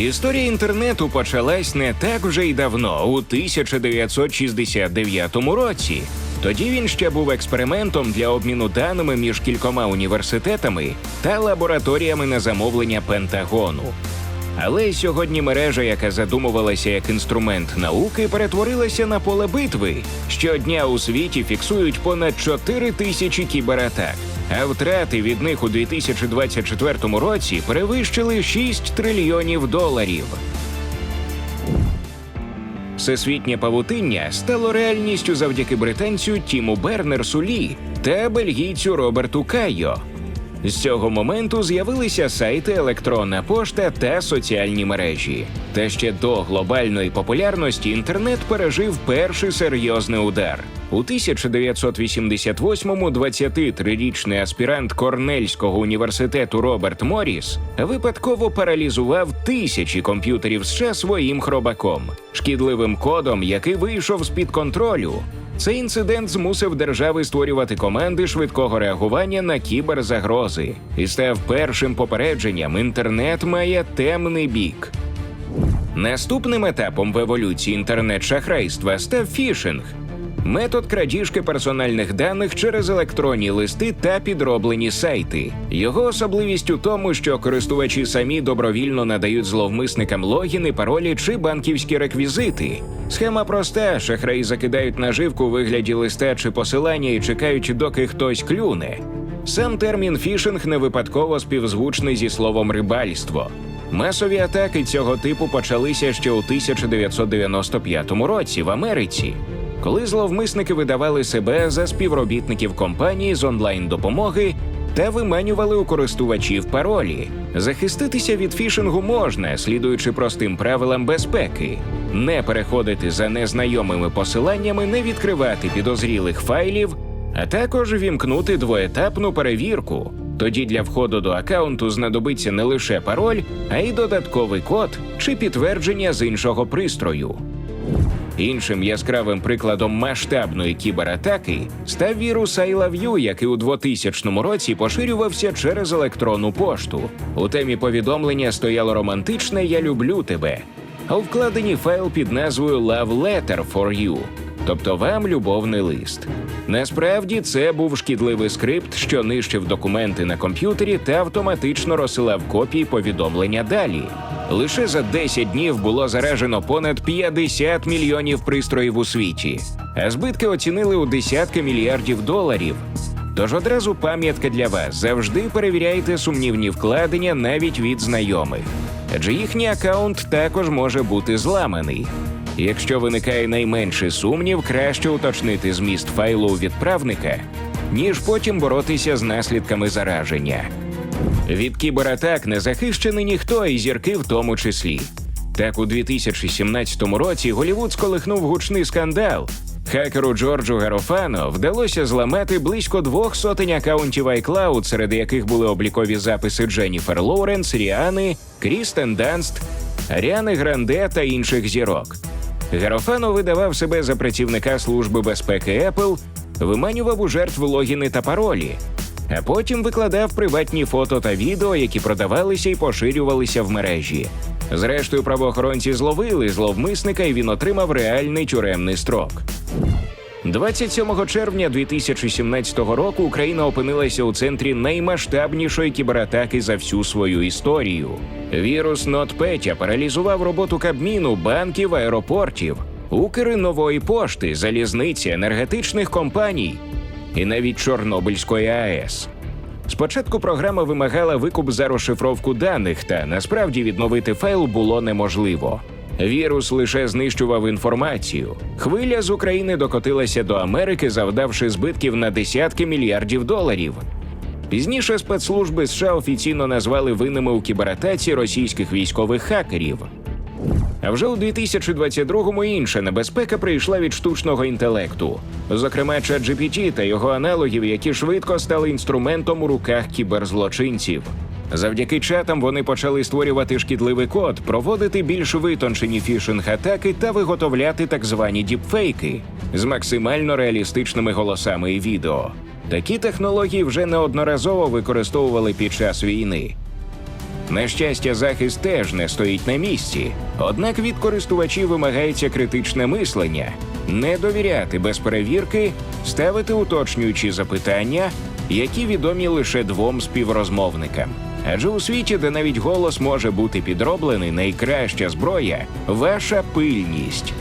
Історія інтернету почалась не так вже й давно, у 1969 році. Тоді він ще був експериментом для обміну даними між кількома університетами та лабораторіями на замовлення Пентагону. Але сьогодні мережа, яка задумувалася як інструмент науки, перетворилася на поле битви. Щодня у світі фіксують понад 4 тисячі кібератак, а втрати від них у 2024 році перевищили 6 трильйонів доларів. Всесвітнє павутиння стало реальністю завдяки британцю Тіму Бернерсу Лі та бельгійцю Роберту Кайо. З цього моменту з'явилися сайти, електронна пошта та соціальні мережі. Та ще до глобальної популярності інтернет пережив перший серйозний удар. У 1988-му 23-річний аспірант Корнельського університету Роберт Моріс випадково паралізував тисячі комп'ютерів США своїм хробаком, шкідливим кодом, який вийшов з-під контролю. Цей інцидент змусив держави створювати команди швидкого реагування на кіберзагрози і став першим попередженням: інтернет має темний бік. Наступним етапом в еволюції інтернет-шахрайства став фішинг. Метод крадіжки персональних даних через електронні листи та підроблені сайти. Його особливість у тому, що користувачі самі добровільно надають зловмисникам логіни, паролі чи банківські реквізити. Схема проста: шахраї закидають наживку у вигляді листа чи посилання і чекають, доки хтось клюне. Сам термін фішинг не випадково співзвучний зі словом рибальство. Масові атаки цього типу почалися ще у 1995 році в Америці, коли зловмисники видавали себе за співробітників компанії з онлайн-допомоги та виманювали у користувачів паролі. Захиститися від фішингу можна, слідуючи простим правилам безпеки: не переходити за незнайомими посиланнями, не відкривати підозрілих файлів, а також вімкнути двоетапну перевірку. Тоді для входу до аккаунту знадобиться не лише пароль, а й додатковий код чи підтвердження з іншого пристрою. Іншим яскравим прикладом масштабної кібератаки став вірус I Love You, який у 2000 році поширювався через електронну пошту. У темі повідомлення стояло романтичне Я люблю тебе. А у вкладенні файл під назвою Love Letter for You, тобто вам любовний лист. Насправді це був шкідливий скрипт, що нищив документи на комп'ютері та автоматично розсилав копії повідомлення далі. Лише за 10 днів було заражено понад 50 мільйонів пристроїв у світі, а збитки оцінили у десятки мільярдів доларів. Тож одразу пам'ятка для вас: завжди перевіряйте сумнівні вкладення навіть від знайомих, адже їхній аккаунт також може бути зламаний. Якщо виникає найменший сумнів, краще уточнити зміст файлу у відправника, ніж потім боротися з наслідками зараження. Від кібератак не захищений ніхто, і зірки в тому числі. Так, у 2017 році Голівуд сколихнув гучний скандал. Хакеру Джорджу Гарофано вдалося зламати близько двох сотень акаунтів iCloud, серед яких були облікові записи Дженніфер Лоуренс, Ріани, Крістен Данст, Аріани Гранде та інших зірок. Гарофано видавав себе за працівника Служби безпеки Apple, виманював у жертв логіни та паролі, а потім викладав приватні фото та відео, які продавалися і поширювалися в мережі. Зрештою, правоохоронці зловили зловмисника, і він отримав реальний тюремний строк. 27 червня 2017 року Україна опинилася у центрі наймасштабнішої кібератаки за всю свою історію. Вірус NotPetya паралізував роботу Кабміну, банків, аеропортів, Укри нової пошти, залізниці, енергетичних компаній і навіть Чорнобильської АЕС. Спочатку програма вимагала викуп за розшифровку даних, та насправді відновити файл було неможливо. Вірус лише знищував інформацію. Хвиля з України докотилася до Америки, завдавши збитків на десятки мільярдів доларів. Пізніше спецслужби США офіційно назвали винними у кібератаці російських військових хакерів. А вже у 2022-му інша небезпека прийшла від штучного інтелекту, зокрема ChatGPT та його аналогів, які швидко стали інструментом у руках кіберзлочинців. Завдяки чатам вони почали створювати шкідливий код, проводити більш витончені фішинг-атаки та виготовляти так звані діпфейки з максимально реалістичними голосами і відео. Такі технології вже неодноразово використовували під час війни. На щастя, захист теж не стоїть на місці. Однак від користувачів вимагається критичне мислення, не довіряти без перевірки, ставити уточнюючі запитання, які відомі лише двом співрозмовникам. Адже у світі, де навіть голос може бути підроблений, найкраща зброя ваша пильність.